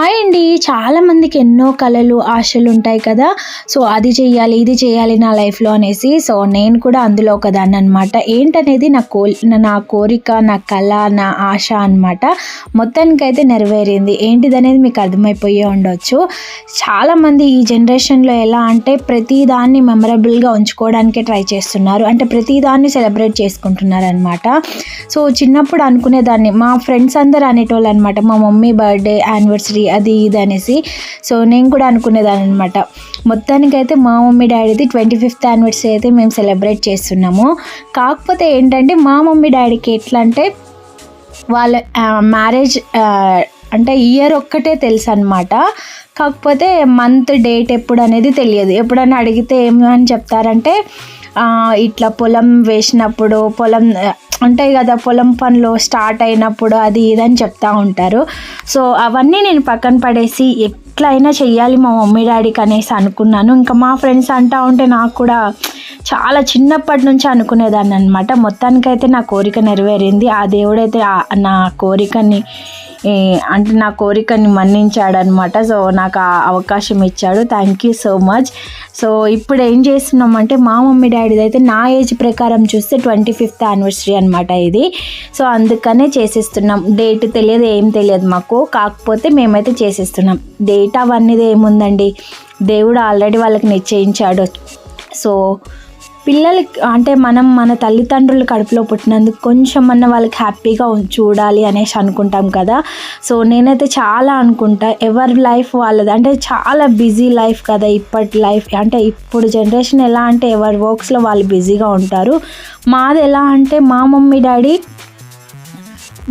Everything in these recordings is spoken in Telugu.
హాయ్ అండి. చాలామందికి ఎన్నో కళలు ఆశలు ఉంటాయి కదా. సో అది చేయాలి ఇది చేయాలి నా లైఫ్లో అనేసి సో నేను కూడా అందులో ఒకదాన్ని అనమాట ఏంటనేది నా కో నా కోరిక నా కళ నా ఆశ అనమాట మొత్తానికైతే నెరవేరింది. ఏంటిదనేది మీకు అర్థమైపోయే ఉండొచ్చు. చాలామంది ఈ జనరేషన్లో ఎలా అంటే ప్రతిదాన్ని మెమరబుల్గా ఉంచుకోవడానికే ట్రై చేస్తున్నారు. అంటే ప్రతిదాన్ని సెలబ్రేట్ చేసుకుంటున్నారు అనమాట సో చిన్నప్పుడు అనుకునేదాన్ని. మా ఫ్రెండ్స్ అందరు అనేటోళ్ళు అనమాట మా మమ్మీ బర్త్డే యానివర్సరీ అది ఇది అనేసి. సో నేను కూడా అనుకునేదాన్ని అనమాట మొత్తానికైతే మా మమ్మీ డాడీది ట్వంటీ ఫిఫ్త్ యానివర్సరీ అయితే మేము సెలబ్రేట్ చేస్తున్నాము. కాకపోతే ఏంటంటే మా మమ్మీ డాడీకి ఎట్లా అంటే వాళ్ళ మ్యారేజ్ అంటే ఇయర్ ఒక్కటే తెలుసు అనమాట కాకపోతే మంత్ డేట్ ఎప్పుడు అనేది తెలియదు. ఎప్పుడైనా అడిగితే ఏమని చెప్తారంటే ఇట్లా పొలం వేసినప్పుడు పొలం ఉంటాయి కదా పొలం పనులు స్టార్ట్ అయినప్పుడు అది ఇది అని చెప్తా ఉంటారు. సో అవన్నీ నేను పక్కన పడేసి ఎట్లయినా చెయ్యాలి మా మమ్మీ డాడీకి అనేసి అనుకున్నాను. ఇంకా మా ఫ్రెండ్స్ అంటా ఉంటే నాకు కూడా చాలా చిన్నప్పటి నుంచి అనుకునేదాన్ని అనమాట మొత్తానికైతే నా కోరిక నెరవేరింది. ఆ దేవుడైతే నా కోరికని అంటే నా కోరికని మన్నించాడనమాట సో నాకు ఆ అవకాశం ఇచ్చాడు. Thank you so much so ఇప్పుడు ఏం చేస్తున్నామంటే మా మమ్మీ డాడీది అయితే నా ఏజ్ ప్రకారం చూస్తే ట్వంటీ ఫిఫ్త్ యానివర్సరీ అనమాట ఇది. సో అందుకనే చేసేస్తున్నాం. డేట్ తెలియదు ఏం తెలియదు మాకు. కాకపోతే మేమైతే చేసేస్తున్నాం. డేట్ అవన్నీ ఏముందండి? దేవుడు ఆల్రెడీ వాళ్ళకి నిశ్చయించాడు. సో పిల్లలకి అంటే మనం మన తల్లిదండ్రులు కడుపులో పుట్టినందుకు కొంచెం అన్న వాళ్ళకి హ్యాపీగా చూడాలి అనేసి అనుకుంటాం కదా. సో నేనైతే చాలా అనుకుంటా ఎవరి లైఫ్ వాళ్ళది అంటే చాలా బిజీ లైఫ్ కదా ఇప్పటి లైఫ్. అంటే ఇప్పుడు జనరేషన్ ఎలా అంటే ఎవరి వర్క్స్లో వాళ్ళు బిజీగా ఉంటారు. మాది ఎలా అంటే మా మమ్మీ డాడీ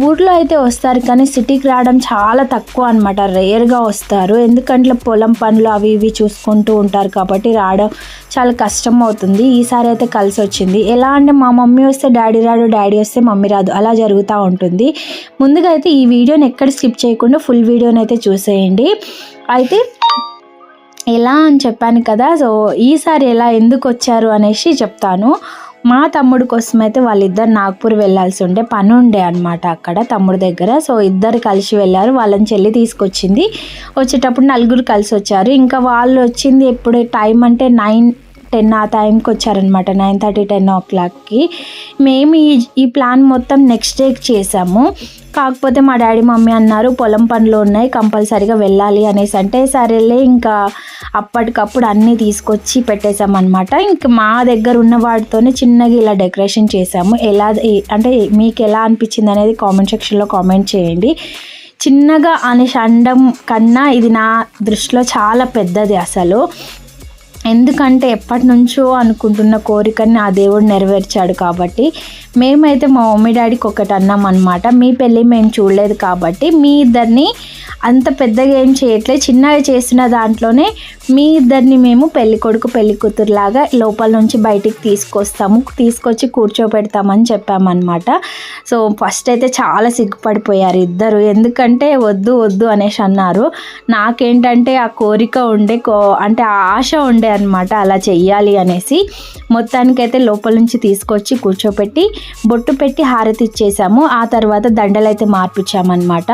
ఊర్లో అయితే వస్తారు కానీ సిటీకి రావడం చాలా తక్కువ అనమాట రేర్గా వస్తారు. ఎందుకంటే పొలం పనులు అవి ఇవి చూసుకుంటూ ఉంటారు కాబట్టి రావడం చాలా కష్టం అవుతుంది. ఈసారి అయితే కలిసి వచ్చింది. ఎలా అంటే మా మమ్మీ వస్తే డాడీ రాడు డాడీ వస్తే మమ్మీ రాదు. అలా జరుగుతూ ఉంటుంది. ముందుగా అయితే ఈ వీడియోని ఎక్కడ స్కిప్ చేయకుండా ఫుల్ వీడియోని అయితే చూసేయండి. అయితే ఎలా అని చెప్పాను కదా సో ఈసారి ఎలా ఎందుకు వచ్చారు అనేసి చెప్తాను. మా తమ్ముడు కోసం అయితే వాళ్ళిద్దరు నాగ్పూర్ వెళ్ళాల్సి ఉండే పని ఉండే అనమాట అక్కడ తమ్ముడు దగ్గర. సో ఇద్దరు కలిసి వెళ్ళారు. వాళ్ళని చెల్లి తీసుకొచ్చింది. వచ్చేటప్పుడు నలుగురు కలిసి వచ్చారు ఇంకా వాళ్ళు వచ్చింది ఎప్పుడు? టైం అంటే నైన్ టెన్ ఆ టైంకి వచ్చారనమాట నైన్ థర్టీ టెన్ ఓ క్లాక్కి. మేము ఈ ఈ ప్లాన్ మొత్తం నెక్స్ట్ డేకి చేసాము. కాకపోతే మా డాడీ మమ్మీ అన్నారు పొలం పనులు ఉన్నాయి కంపల్సరీగా వెళ్ళాలి అనేసి. అంటే సరేలే ఇంకా అప్పటికప్పుడు అన్నీ తీసుకొచ్చి పెట్టేశామన్నమాట ఇంకా మా దగ్గర ఉన్న వాటితోనే చిన్నగా ఇలా డెకరేషన్ చేసాము. ఎలా అంటే మీకు ఎలా అనిపించింది అనేది కామెంట్ సెక్షన్లో కామెంట్ చేయండి. చిన్నగా అనే అనడం కన్నా ఇది నా దృష్టిలో చాలా పెద్దది అసలు. ఎందుకంటే ఎప్పటి నుంచో అనుకుంటున్న కోరికని ఆ దేవుడు నెరవేర్చాడు కాబట్టి మేమైతే మా మమ్మీ డాడీకి ఒకటి అన్నాం అనమాట మీ పెళ్ళి మేము చూడలేదు కాబట్టి మీ ఇద్దరిని అంత పెద్దగా ఏం చేయట్లేదు చిన్నగా చేసిన దాంట్లోనే మీ ఇద్దరిని మేము పెళ్ళి కొడుకు పెళ్ళి కూతురులాగా లోపల నుంచి బయటికి తీసుకొస్తాము తీసుకొచ్చి కూర్చోబెడతామని చెప్పామన్నమాట. సో ఫస్ట్ అయితే చాలా సిగ్గుపడిపోయారు ఇద్దరు. ఎందుకంటే వద్దు వద్దు అనేసి అన్నారు. నాకేంటంటే ఆ కోరిక ఉండే కో అంటే ఆ ఆశ ఉండే అనమాట అలా చెయ్యాలి అనేసి మొత్తానికైతే లోపల నుంచి తీసుకొచ్చి కూర్చోపెట్టి బొట్టు పెట్టి హారతి ఇచ్చేసాము. ఆ తర్వాత దండలు అయితే మార్పించామన్నమాట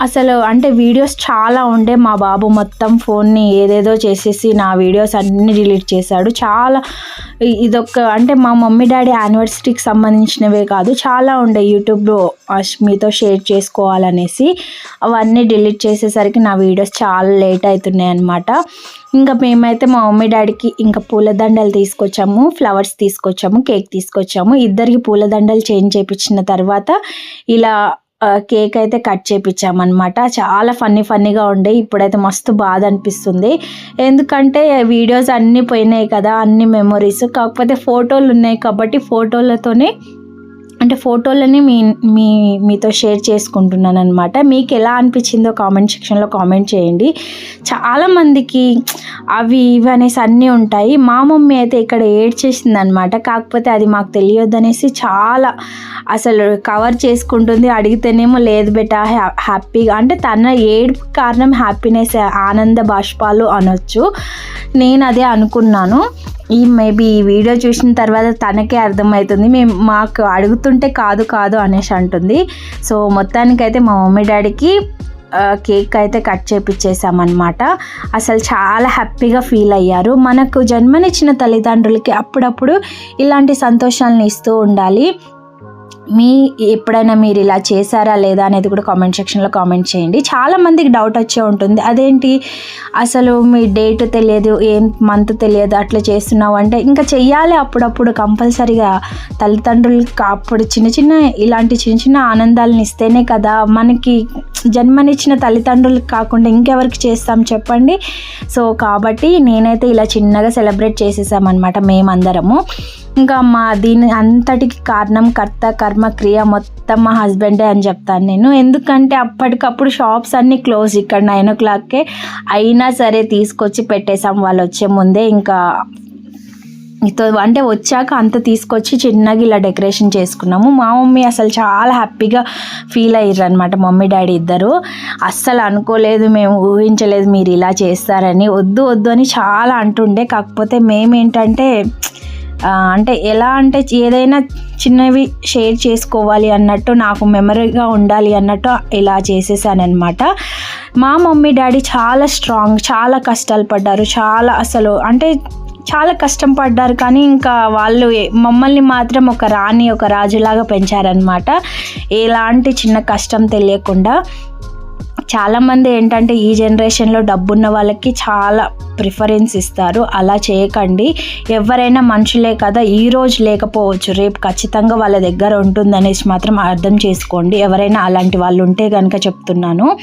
అసలు అంటే వీడియోస్ చాలా ఉండే మా బాబు మొత్తం ఫోన్ని ఏదేదో చేసేసి నా వీడియోస్ అన్నీ డిలీట్ చేశాడు. చాలా ఇదొక అంటే మా మమ్మీ డాడీ యానివర్సరీకి సంబంధించినవే కాదు చాలా ఉండే యూట్యూబ్లో అష్- మీతో షేర్ చేసుకోవాలనేసి అవన్నీ డిలీట్ చేసేసరికి నా వీడియోస్ చాలా లేట్ అవుతున్నాయి అనమాట ఇంకా మేమైతే మా మమ్మీ డాడీకి ఇంకా పూలదండలు తీసుకొచ్చాము ఫ్లవర్స్ తీసుకొచ్చాము కేక్ తీసుకొచ్చాము. ఇద్దరికి పూలదండలు చేంజ్ చేయించిన తర్వాత ఇలా కేక్ అయితే కట్ చేపించామన్నమాట. చాలా ఫన్నీ ఫన్నీగా ఉండే ఇప్పుడైతే మస్తు బాధ అనిపిస్తుంది. ఎందుకంటే వీడియోస్ అన్నీ పోయినాయి కదా అన్ని మెమొరీస్. కాకపోతే ఫోటోలు ఉన్నాయి కాబట్టి ఫోటోలతోనే అంటే ఫోటోలని మీ మీ మీతో షేర్ చేసుకుంటున్నాను అనమాట మీకు ఎలా అనిపించిందో కామెంట్ సెక్షన్లో కామెంట్ చేయండి. చాలామందికి అవి ఇవి అనేసి అన్నీ ఉంటాయి. మా మమ్మీ అయితే ఇక్కడ ఏడ్చేసింది అనమాట కాకపోతే అది మాకు తెలియదు అనేసి చాలా అసలు కవర్ చేసుకుంటుంది. అడిగితేనేమో లేదు బెటా హ్యా హ్యాపీగా అంటే తన ఏడుపు కారణం హ్యాపీనెస్ ఆనంద బాష్పాలు అనొచ్చు. నేను అదే అనుకున్నాను. ఈ మేబీ ఈ వీడియో చూసిన తర్వాత తనకే అర్థమవుతుంది మేము మాకు అడుగుతుంటే కాదు కాదు అనేసి అంటుంది. సో మొత్తానికైతే మా మమ్మీ డాడీకి కేక్ అయితే కట్ చేపించేసామన్నమాట అసలు చాలా హ్యాపీగా ఫీల్ అయ్యారు. మనకు జన్మనిచ్చిన తల్లిదండ్రులకి అప్పుడప్పుడు ఇలాంటి సంతోషాలను ఇస్తూ ఉండాలి. మీ ఎప్పుడైనా మీరు ఇలా చేశారా లేదా అనేది కూడా కామెంట్ సెక్షన్లో కామెంట్ చేయండి. చాలా మందికి డౌట్ వచ్చే ఉంటుంది. అదేంటి? అసలు మీ డేట్ తెలియదు ఏం మంత్ తెలియదు అట్లా చేస్తున్నావు అంటే ఇంకా చెయ్యాలి అప్పుడప్పుడు కంపల్సరిగా. తల్లిదండ్రులకి అప్పుడు చిన్న చిన్న ఇలాంటి చిన్న చిన్న ఆనందాలను ఇస్తేనే కదా మనకి జన్మనిచ్చిన తల్లిదండ్రులకు కాకుండా ఇంకెవరికి చేస్తాం చెప్పండి. సో కాబట్టి నేనైతే ఇలా చిన్నగా సెలబ్రేట్ చేసేసామన్నమాట మేమందరము. ఇంకా మా దీని అంతటికి కారణం కర్త కర్మ క్రియ మొత్తం మా హస్బెండే అని చెప్తాను నేను. ఎందుకంటే అప్పటికప్పుడు షాప్స్ అన్నీ క్లోజ్ ఇక్కడ నైన్ ఓ క్లాక్కే అయినా సరే తీసుకొచ్చి పెట్టేసాం వాళ్ళు వచ్చే ముందే. ఇంకా ఇతో అంటే వచ్చాక అంత తీసుకొచ్చి చిన్నగా ఇలా డెకరేషన్ చేసుకున్నాము. మా మమ్మీ అసలు చాలా హ్యాపీగా ఫీల్ అయ్యారు అనమాట మమ్మీ డాడీ ఇద్దరు. అస్సలు అనుకోలేదు మేము ఊహించలేదు మీరు ఇలా చేస్తారని. వద్దు వద్దు అని చాలా అంటుండే. కాకపోతే మేమేంటంటే అంటే ఎలా అంటే ఏదైనా చిన్నవి షేర్ చేసుకోవాలి అన్నట్టు నాకు మెమరీగా ఉండాలి అన్నట్టు ఇలా చేసేసానమాట మా మమ్మీ డాడీ చాలా స్ట్రాంగ్ చాలా కష్టాలు పడ్డారు చాలా అసలు అంటే చాలా కష్టం పడ్డారు కానీ ఇంకా వాళ్ళు మమ్మల్ని మాత్రం ఒక రాణి ఒక రాజులాగా పెంచారనమాట ఎలాంటి చిన్న కష్టం తెలియకుండా. చాలామంది ఏంటంటే ఈ జనరేషన్లో డబ్బున్న వాళ్ళకి చాలా ప్రిఫరెన్స్ ఇస్తారు. అలా చేయకండి. ఎవరైనా మనుషులే కదా ఈ రోజు లేకపోవచ్చు రేపు ఖచ్చితంగా వాళ్ళ దగ్గర ఉంటుందనేసి మాత్రం అర్థం చేసుకోండి. ఎవరైనా అలాంటి వాళ్ళు ఉంటే కనుక చెప్తున్నాను.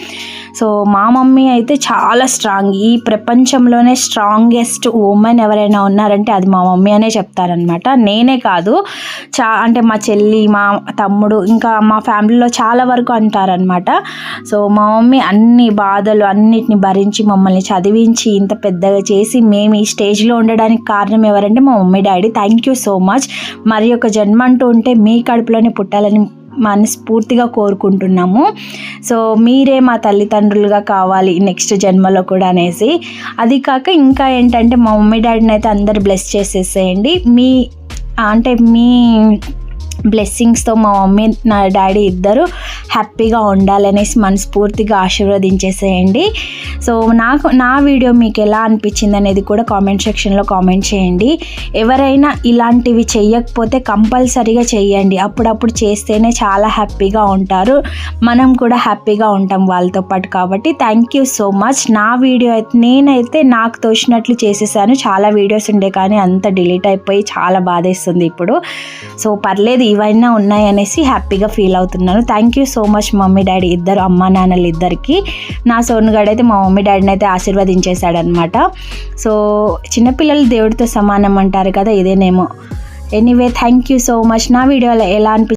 సో మా మమ్మీ అయితే చాలా స్ట్రాంగ్. ఈ ప్రపంచంలోనే స్ట్రాంగెస్ట్ ఉమెన్ ఎవరైనా ఉన్నారంటే అది మా మమ్మీ అనే చెప్తారనమాట. నేనే కాదు. చా అంటే మా చెల్లి మా తమ్ముడు ఇంకా మా ఫ్యామిలీలో చాలా వరకు అంటారనమాట. సో మా మమ్మీ అన్ని బాధలు అన్నిటిని భరించి మమ్మల్ని చదివించి ఇంత పెద్దగా చేసి మేము ఈ స్టేజ్లో ఉండడానికి కారణం ఎవరంటే మా mummy daddy. Thank you so much మరి ఒక జన్మ అంటూ ఉంటే మీ కడుపులోనే పుట్టాలని మనస్ఫూర్తిగా కోరుకుంటున్నాము. సో మీరే మా తల్లిదండ్రులుగా కావాలి నెక్స్ట్ జన్మలో కూడా అనేసి. అది కాక ఇంకా ఏంటంటే మా మమ్మీ డాడీని అయితే అందరు బ్లెస్ చేసేసేయండి. మీ అంటే మీ బ్లెస్సింగ్స్తో మా మమ్మీ నా డాడీ ఇద్దరు హ్యాపీగా ఉండాలనేసి మనస్ఫూర్తిగా ఆశీర్వదించేసేయండి. సో నాకు నా వీడియో మీకు ఎలా అనిపించింది అనేది కూడా కామెంట్ సెక్షన్లో కామెంట్ చేయండి. ఎవరైనా ఇలాంటివి చేయకపోతే కంపల్సరీగా చేయండి అప్పుడప్పుడు చేస్తేనే చాలా హ్యాపీగా ఉంటారు. మనం కూడా హ్యాపీగా ఉంటాం వాళ్ళతో పాటు కాబట్టి. Thank you so much. నా వీడియో అయితే నేనైతే నాకు తోచినట్లు చేసేసాను. చాలా వీడియోస్ ఉండే కానీ అంత డిలీట్ అయిపోయి చాలా బాధేస్తుంది ఇప్పుడు. సో పర్లేదు ఇవైనా ఉన్నాయి అనేసి హ్యాపీగా ఫీల్ అవుతున్నాను. Thank you so much mummy daddy ఇద్దరు అమ్మ నాన్నలు ఇద్దరికి. నా సోనుగాడు అయితే మా మమ్మీ డాడీని అయితే ఆశీర్వదించేశాడనమాట సో చిన్నపిల్లలు దేవుడితో సమానం అంటారు కదా ఇదేనేమో. Anyway thank you so much నా వీడియోలో ఎలా అనిపి